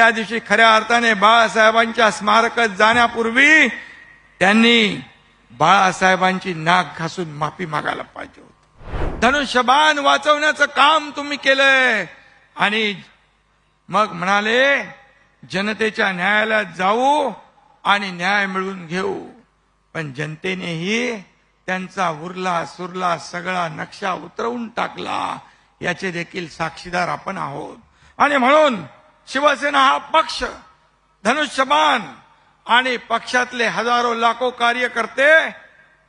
त्या दिवशी खऱ्या अर्थाने बाळासाहेबांच्या स्मारकात जाण्यापूर्वी त्यांनी बाळासाहेबांची नाक घासून माफी मागायला पाहिजे होती. धनुष्यबाण वाचवण्याचं काम तुम्ही केलंय. आणि मग म्हणाले जनतेच्या न्यायालयात जाऊ आणि न्याय मिळवून घेऊ. पण जनतेनेही त्यांचा उरला सुरला सगळा नक्षा उतरवून टाकला. याचे देखील साक्षीदार आपण आहोत. आणि म्हणून शिवसेना हा पक्ष धनुष्यबाण आणि पक्षातले हजारो लाखो कार्यकर्ते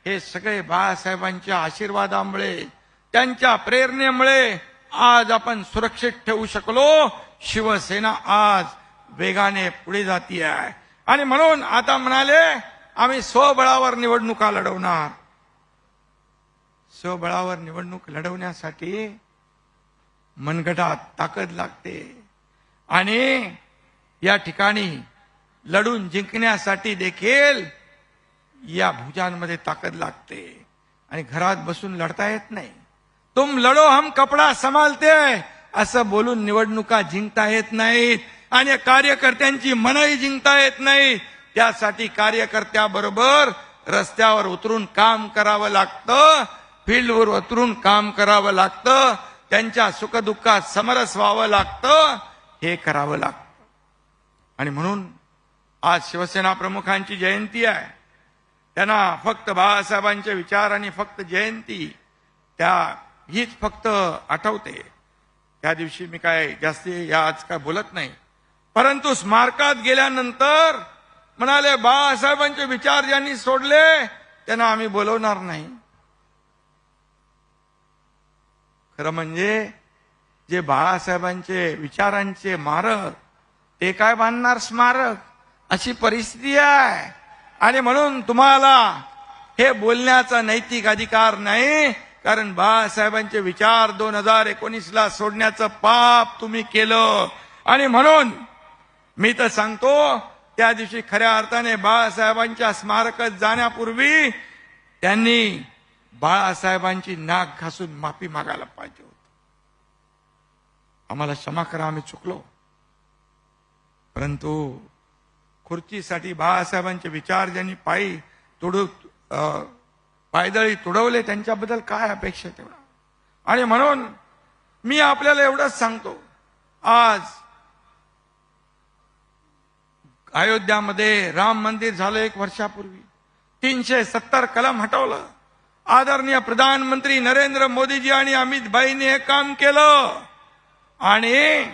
हे सगळे बाळासाहेबांच्या आशीर्वादामुळे त्यांच्या प्रेरणेमुळे आज आपण सुरक्षित ठेवू शकलो. शिवसेना आज वेगाने पुढे जाती आहे आणि म्हणून आता म्हणाले आम्ही स्वबळावर निवडणुका लढवणार. स्वबळावर निवडणूक लढवण्यासाठी मनगटात ताकद लागते. आणि या ठिकाणी लढून जिंकण्यासाठी देखील या भुजांमध्ये ताकद लागते. आणि घरात बसून लढता येत नाही. तुम लढो हम कपडा संभालते असं बोलून निवडणुका जिंकता येत नाहीत. आणि कार्यकर्त्यांची मनही जिंकता येत नाही. त्यासाठी कार्यकर्त्याबरोबर रस्त्यावर उतरून काम करावं लागतं. फील्डवर उतरून काम करावं लागतं. त्यांच्या सुखदुःखात समरस व्हावं लागतं. हे करावं लागतं. आणि म्हणून आज शिवसेना प्रमुखांची जयंती आहे. त्यांना फक्त बाळासाहेबांचे विचार आणि फक्त जयंती त्या हीच फक्त आठवते. त्या दिवशी मी काय जास्ती या आज काय बोलत नाही. परंतु स्मारकात गेल्यानंतर म्हणाले बाळासाहेबांचे विचार ज्यांनी सोडले त्यांना आम्ही बोलवणार नाही. खरं म्हणजे जे बाळासाहेबांचे विचारांचे मारक ते काय बांधणार स्मारक? अशी परिस्थिती आहे. आणि म्हणून तुम्हाला हे बोलण्याचा नैतिक अधिकार नाही कारण बाळासाहेबांचे विचार दोन हजार एकोणीसला सोडण्याचं पाप तुम्ही केलं. आणि म्हणून मी तर सांगतो त्या दिवशी खऱ्या अर्थाने बाळासाहेबांच्या स्मारकात जाण्यापूर्वी त्यांनी बाळासाहेबांची नाक घासून माफी मागायला पाहिजे होती. आम्हाला क्षमा करा आम्ही चुकलो. परंतु खुर्चीसाठी बाळासाहेबांचे विचार ज्यांनी पायी तुडू पायदळी तुडवले त्यांच्याबद्दल काय अपेक्षा तेवढा? आणि म्हणून मी आपल्याला एवढंच सांगतो. आज अयोध्यामध्ये राम मंदिर झालं एक वर्षापूर्वी. तीनशे सत्तर कलम हटवलं. आदरणीय प्रधानमंत्री नरेंद्र मोदीजी आणि अमित भाईने हे काम केलं. आणि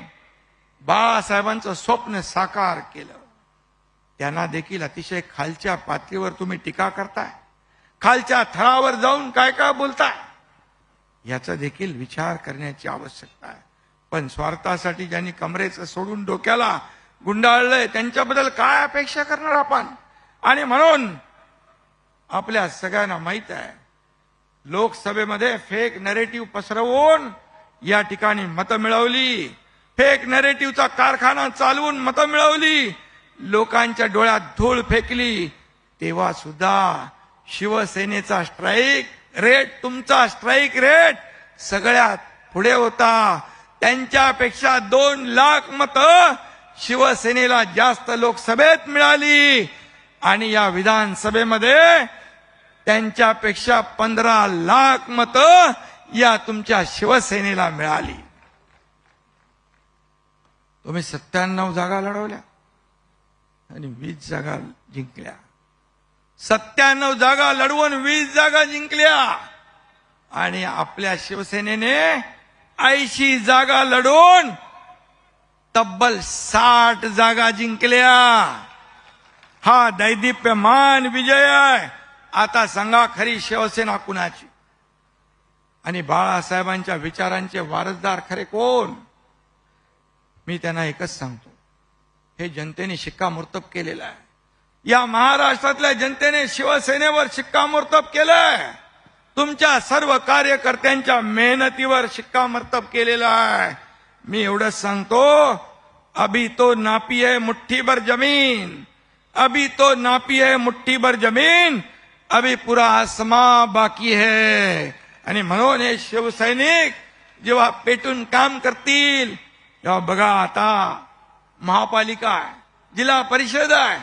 बाळासाहेबांचं स्वप्न साकार केलं. त्यांना देखील अतिशय खालच्या पातळीवर तुम्ही टीका करताय. खालच्या थरावर जाऊन काय काय बोलताय? याचा देखील विचार करण्याची आवश्यकता आहे. पण स्वार्थासाठी ज्यांनी कमरेचं सोडून डोक्याला गुंडाळलंय त्यांच्याबद्दल काय अपेक्षा करणार आपण? आणि म्हणून आपल्या सगळ्यांना माहीत आहे लोकसभेमध्ये फेक नरेटिव्ह पसरवून या ठिकाणी मतं मिळवली. फेक नरेटिव्हचा कारखाना चालवून मतं मिळवली. लोकांच्या डोळ्यात धूळ फेकली. तेव्हा सुद्धा शिवसेनेचा स्ट्राईक रेट तुमचा स्ट्राईक रेट सगळ्यात पुढे होता. त्यांच्यापेक्षा दोन लाख मतं शिवसेनेला जास्त लोकसभेत मिळाली. आणि या विधानसभेमध्ये त्यांच्यापेक्षा पंधरा लाख मतं या तुमच्या शिवसेनेला मिळाली. तुम्ही सत्त्याण्णव जागा लढवल्या आणि वीस जागा जिंकल्या. सत्त्याण्णव जागा लढवून वीस जागा जिंकल्या. आणि आपल्या शिवसेनेने ऐंशी जागा लढून तब्बल साठ जागा जिंकल्या. हा दैदिप्यमान विजय आहे. आता सांगा खरी शिवसेना कुणाची? आणि बाळासाहेबांच्या विचारांचे वारसदार खरे कोण? मी त्यांना एकच सांगतो. हे जनतेने शिक्कामोर्तब केलेलं आहे. या महाराष्ट्रातल्या जनतेने शिवसेनेवर शिक्कामोर्तब केलंय. तुमच्या सर्व कार्यकर्त्यांच्या मेहनतीवर शिक्कामोर्तब केलेला आहे. मी एवढंच सांगतो अभी तो नापी है मुठ्ठीभर जमीन. अभी तो नापी है मुठ्ठीभर जमीन. अभी पुरा आसमा बाकी है. आणि म्हणून हे शिवसैनिक जेव्हा पेटून काम करतील तेव्हा बघा आता महापालिका आहे जिल्हा परिषद आहे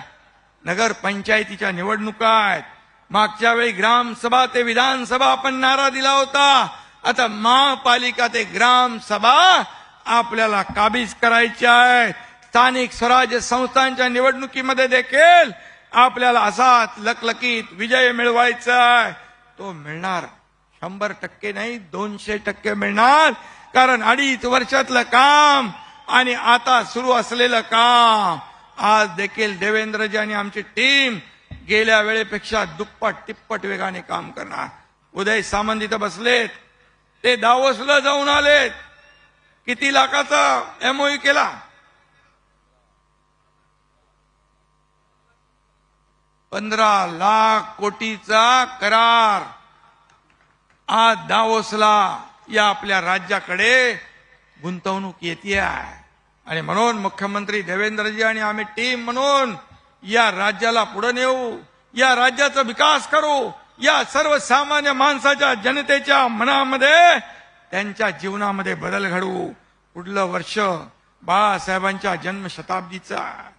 नगर पंचायतीच्या निवडणुका आहेत. मागच्या वेळी ग्रामसभा ते विधानसभा आपण नारा दिला होता. आता महापालिका ते ग्रामसभा आपल्याला काबीज करायची आहे. स्थानिक स्वराज्य संस्थांच्या निवडणुकीमध्ये देखील आपल्याला असाच लकलकीत विजय मिळवायचा आहे. तो मिळणार. शंभर टक्के नाही दोनशे टक्के मिळणार. कारण अडीच वर्षातलं काम आणि आता सुरू असलेलं काम आज देखील देवेंद्रजी आणि आमची टीम गेल्या वेळेपेक्षा दुप्पट तिप्पट वेगाने काम करणार. उदय सामंत इथं बसलेत. ते दावोसला जाऊन आलेत. किती लाखाचा एमओयू केला? पंधरा लाख कोटीचा करार. आज दावोसला या आपल्या राज्याकडे गुंतवणूक येते आणि म्हणून मुख्यमंत्री देवेंद्रजी आणि आम्ही टीम म्हणून या राज्याला पुढे नेऊ या राज्याचा विकास करू या सर्वसामान्य माणसाच्या जनतेच्या मनामध्ये त्यांच्या जीवनामध्ये बदल घडवू. पुढलं वर्ष बाळासाहेबांच्या जन्मशताब्दीचा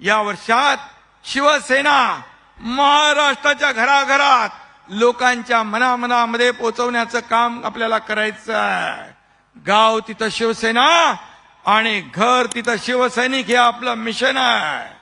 या वर्षात शिवसेना महाराष्ट्राच्या घराघरात लोकांच्या मनामनामध्ये पोचवण्याचं काम आपल्याला करायचं आहे. गाव तिथं शिवसेना आणि घर तिथं शिवसैनिक हे आपलं मिशन आहे.